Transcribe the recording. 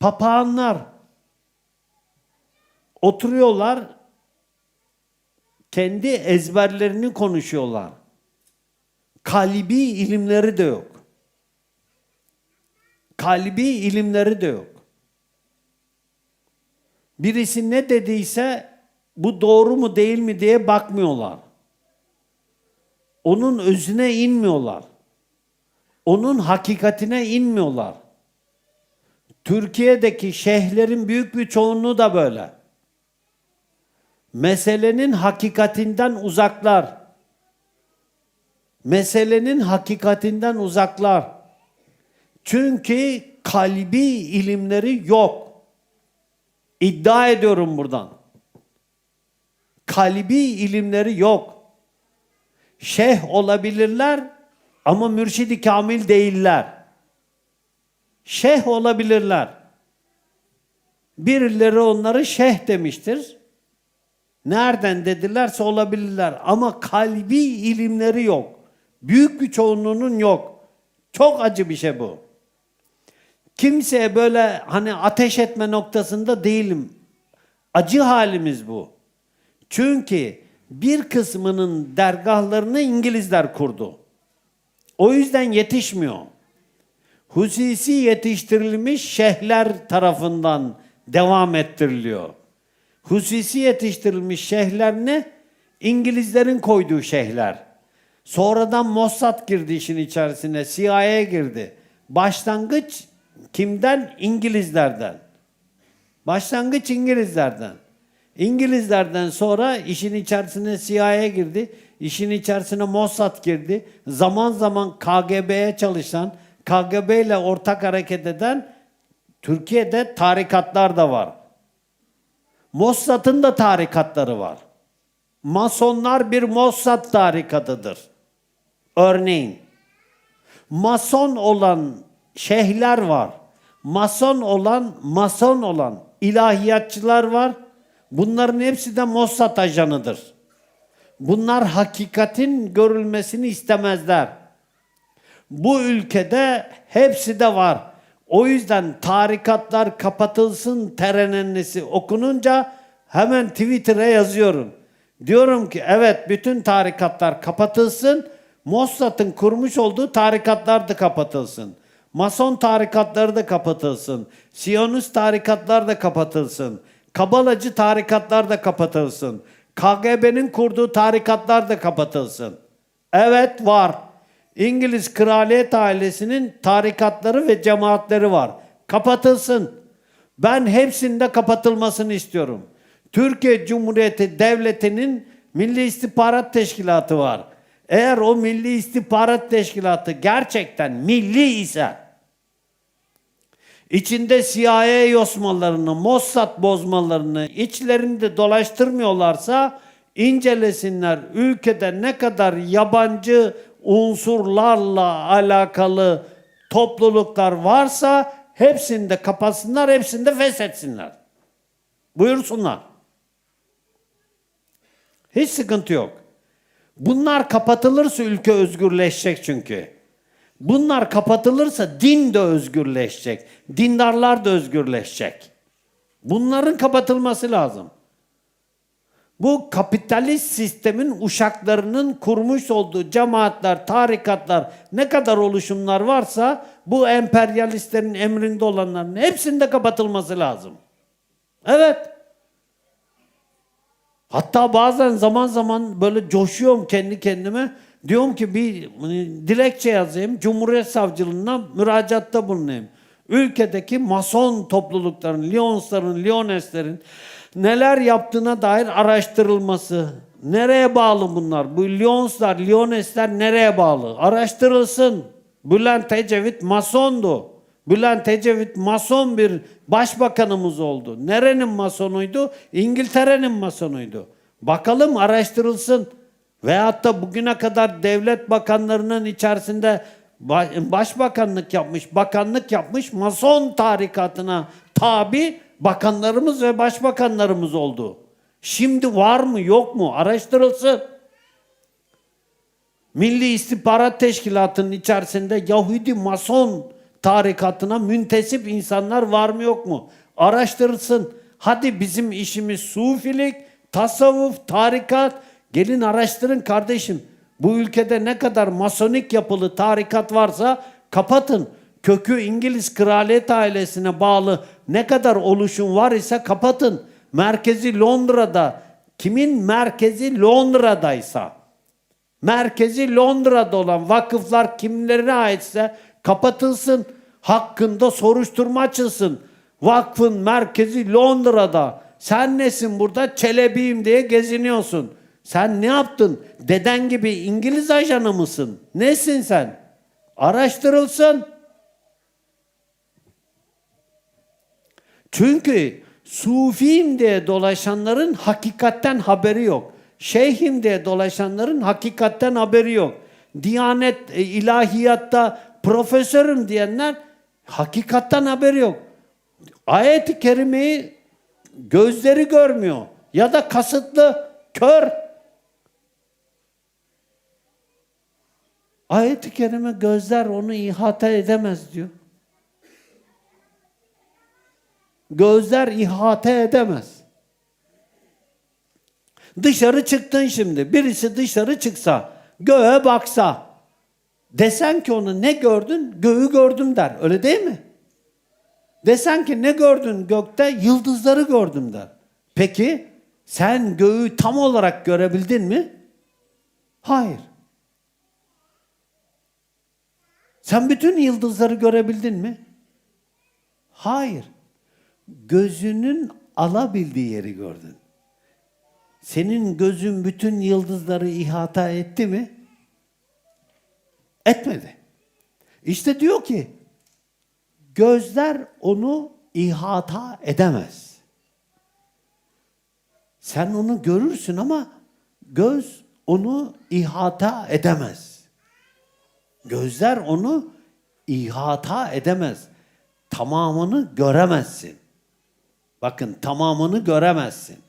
papağanlar oturuyorlar kendi ezberlerini konuşuyorlar. Kalbi ilimleri de yok. Kalbi ilimleri de yok. Birisi ne dediyse bu doğru mu değil mi diye bakmıyorlar. Onun özüne inmiyorlar. Onun hakikatine inmiyorlar. Türkiye'deki şeyhlerin büyük bir çoğunluğu da böyle. Meselenin hakikatinden uzaklar. Meselenin hakikatinden uzaklar. Çünkü kalbi ilimleri yok. İddia ediyorum buradan. Kalbi ilimleri yok. Şeyh olabilirler ama mürşidi kamil değiller. Şeyh olabilirler. Birileri onları şeyh demiştir. Nereden dedilerse olabilirler ama kalbi ilimleri yok. Büyük bir çoğunluğunun yok. Çok acı bir şey bu. Kimseye böyle hani ateş etme noktasında değilim. Acı halimiz bu. Çünkü bir kısmının dergahlarını İngilizler kurdu. O yüzden yetişmiyor. Hususi yetiştirilmiş şeyhler tarafından devam ettiriliyor. Hususi yetiştirilmiş şeyhler ne? İngilizlerin koyduğu şeyhler. Sonradan Mossad girdi işin içerisine, CIA girdi. Başlangıç kimden? İngilizlerden. Başlangıç İngilizlerden. İngilizlerden sonra işin içerisine CIA girdi. işin içerisine Mossad girdi. Zaman zaman KGB'ye çalışan, KGB ile ortak hareket eden Türkiye'de tarikatlar da var. Mossad'ın da tarikatları var. Masonlar bir Mossad tarikatıdır. Örneğin mason olan şeyhler var. Mason olan, mason olan ilahiyatçılar var. Bunların hepsi de Mossad ajanıdır. Bunlar hakikatin görülmesini istemezler. Bu ülkede hepsi de var. O yüzden tarikatlar kapatılsın terenennesi okununca hemen Twitter'a yazıyorum. Diyorum ki evet bütün tarikatlar kapatılsın. Mossad'ın kurmuş olduğu tarikatlar da kapatılsın. Mason tarikatları da kapatılsın. Siyonist tarikatlar da kapatılsın. Kabalacı tarikatlar da kapatılsın. KGB'nin kurduğu tarikatlar da kapatılsın. Evet var. İngiliz kraliyet ailesinin tarikatları ve cemaatleri var. Kapatılsın. Ben hepsinde kapatılmasını istiyorum. Türkiye Cumhuriyeti Devleti'nin Milli İstihbarat Teşkilatı var. Eğer o Milli İstihbarat Teşkilatı gerçekten milli ise içinde CIA yosmalarını, Mossad bozmalarını içlerinde dolaştırmıyorlarsa incelesinler ülkede ne kadar yabancı unsurlarla alakalı topluluklar varsa hepsini de kapatsınlar, hepsini de feshetsinler. Buyursunlar. Hiç sıkıntı yok. Bunlar kapatılırsa ülke özgürleşecek çünkü. Bunlar kapatılırsa din de özgürleşecek. Dindarlar da özgürleşecek. Bunların kapatılması lazım. Bu kapitalist sistemin uşaklarının kurmuş olduğu cemaatler, tarikatlar, ne kadar oluşumlar varsa bu emperyalistlerin emrinde olanların hepsinde kapatılması lazım. Evet. Hatta bazen zaman zaman böyle coşuyorum kendi kendime. Diyorum ki bir dilekçe yazayım. Cumhuriyet Savcılığına müracaatta bulunayım. Ülkedeki mason toplulukların, Lyonsların, Lyoneslerin neler yaptığına dair araştırılması. Nereye bağlı bunlar? Bu Lyonslar, Lyonesler nereye bağlı? Araştırılsın. Bülent Ecevit masondu. Bülent Ecevit mason bir başbakanımız oldu. Nerenin masonuydu? İngiltere'nin masonuydu. Bakalım araştırılsın. Veyahut da bugüne kadar devlet bakanlarının içerisinde başbakanlık yapmış, bakanlık yapmış mason tarikatına tabi bakanlarımız ve başbakanlarımız oldu. Şimdi var mı yok mu araştırılsın. Milli İstihbarat Teşkilatı'nın içerisinde Yahudi mason tarikatına müntesip insanlar var mı yok mu? Araştırsın. Hadi bizim işimiz sufilik, tasavvuf, tarikat. Gelin araştırın kardeşim. Bu ülkede ne kadar masonik yapılı tarikat varsa kapatın. Kökü İngiliz kraliyet ailesine bağlı ne kadar oluşum var ise kapatın. Merkezi Londra'da. Kimin merkezi Londra'daysa merkezi Londra'da olan vakıflar kimlerine aitse kapatılsın. Hakkında soruşturma açılsın. Vakfın merkezi Londra'da. Sen nesin burada? Çelebiyim diye geziniyorsun. Sen ne yaptın? Deden gibi İngiliz ajanı mısın? Nesin sen? Araştırılsın. Çünkü Sufiyim diye dolaşanların hakikatten haberi yok. Şeyhim diye dolaşanların hakikatten haberi yok. Diyanet, e, ilahiyatta profesörüm diyenler hakikatten haberi yok. Ayet-i kerimeyi gözleri görmüyor. Ya da kasıtlı kör. Ayet-i kerime gözler onu ihata edemez diyor. Gözler ihate edemez. Dışarı çıktın şimdi. Birisi dışarı çıksa, göğe baksa, desen ki onu ne gördün? Göğü gördüm der. Öyle değil mi? Desen ki ne gördün gökte? Yıldızları gördüm der. Peki sen göğü tam olarak görebildin mi? Hayır. Sen bütün yıldızları görebildin mi? Hayır. Gözünün alabildiği yeri gördün. Senin gözün bütün yıldızları ihata etti mi? Etmedi. İşte diyor ki gözler onu ihata edemez. Sen onu görürsün ama göz onu ihata edemez. Gözler onu ihata edemez. Tamamını göremezsin. Bakın tamamını göremezsin.